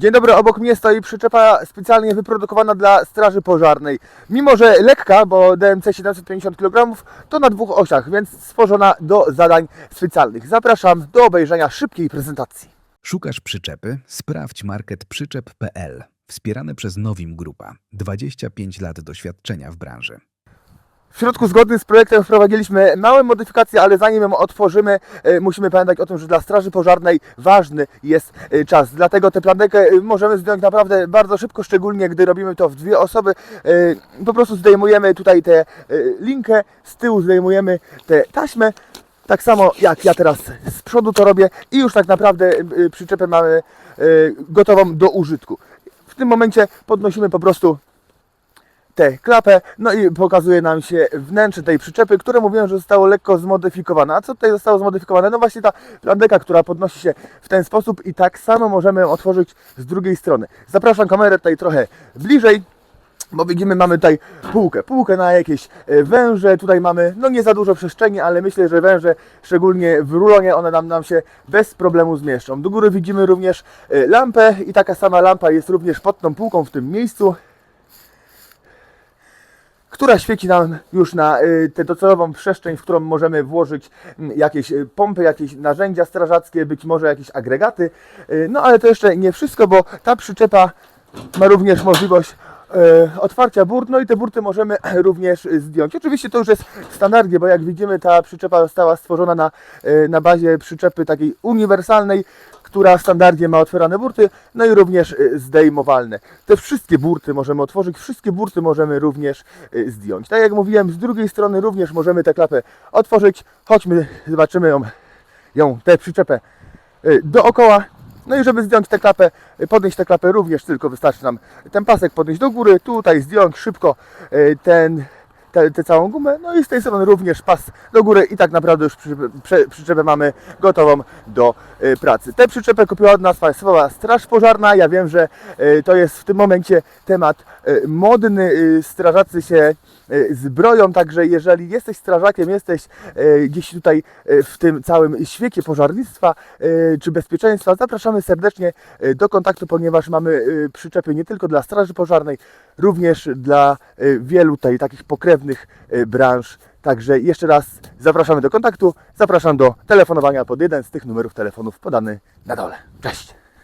Dzień dobry, obok mnie stoi przyczepa specjalnie wyprodukowana dla Straży Pożarnej. Mimo, że lekka, bo DMC 750 kg, to na dwóch osiach, więc stworzona do zadań specjalnych. Zapraszam do obejrzenia szybkiej prezentacji. Szukasz przyczepy? Sprawdź market przyczep.pl. Wspierane przez Nowim Grupa. 25 lat doświadczenia w branży. W środku zgodnym z projektem wprowadziliśmy małe modyfikacje, ale zanim ją otworzymy, e, musimy pamiętać o tym, że dla Straży Pożarnej ważny jest e, czas. Dlatego tę plandekę e, możemy zdjąć naprawdę bardzo szybko, szczególnie gdy robimy to w dwie osoby. Po prostu zdejmujemy tutaj tę linkę, z tyłu zdejmujemy tę taśmę. Tak samo jak ja teraz z przodu to robię i już tak naprawdę przyczepę mamy gotową do użytku. W tym momencie podnosimy po prostu tę klapę, no i pokazuje nam się wnętrze tej przyczepy, które mówiłem, że zostało lekko zmodyfikowane. A co tutaj zostało zmodyfikowane? No właśnie ta plandeka, która podnosi się w ten sposób i tak samo możemy ją otworzyć z drugiej strony. Zapraszam kamerę tutaj trochę bliżej. Bo widzimy, mamy tutaj półkę, półkę na jakieś e, węże, tutaj mamy no nie za dużo przestrzeni, ale myślę, że węże, szczególnie w rulonie, one nam, nam się bez problemu zmieszczą. Do góry widzimy również e, lampę i taka sama lampa jest również pod tą półką w tym miejscu która świeci nam już na y, tę docelową przestrzeń, w którą możemy włożyć mm, jakieś y, pompy, jakieś narzędzia strażackie, być może jakieś agregaty. Y, No ale to jeszcze nie wszystko, bo ta przyczepa ma również możliwość otwarcia burt, no i te burty możemy również zdjąć. Oczywiście to już jest standardnie, bo jak widzimy ta przyczepa została stworzona na, na bazie przyczepy takiej uniwersalnej, która standardnie ma otwierane burty, no i również y, zdejmowalne. Te wszystkie burty możemy otworzyć, wszystkie burty możemy również y, zdjąć. Tak jak mówiłem, z drugiej strony również możemy tę klapę otworzyć. Chodźmy, zobaczymy ją, ją tę przyczepę y, dookoła. No i żeby zdjąć tę klapę, podnieść tę klapę również tylko wystarczy nam ten pasek podnieść do góry, tutaj zdjąć szybko ten tę tę całą gumę, no i z tej strony również pas do góry i tak naprawdę już przy, przy, przyczepę mamy gotową do y, pracy. Tę przyczepę kupiła od nas Państwowa Straż Pożarna. Ja wiem, że y, to jest w tym momencie temat y, modny. Strażacy się zbroją, także jeżeli jesteś strażakiem, jesteś gdzieś tutaj w tym całym świecie pożarnictwa czy bezpieczeństwa, zapraszamy serdecznie do kontaktu, ponieważ mamy przyczepy nie tylko dla Straży Pożarnej, również dla wielu tutaj takich pokrewnych y, branż. Także jeszcze raz zapraszamy do kontaktu, zapraszam do telefonowania pod jeden z tych numerów telefonów podany na dole. Cześć!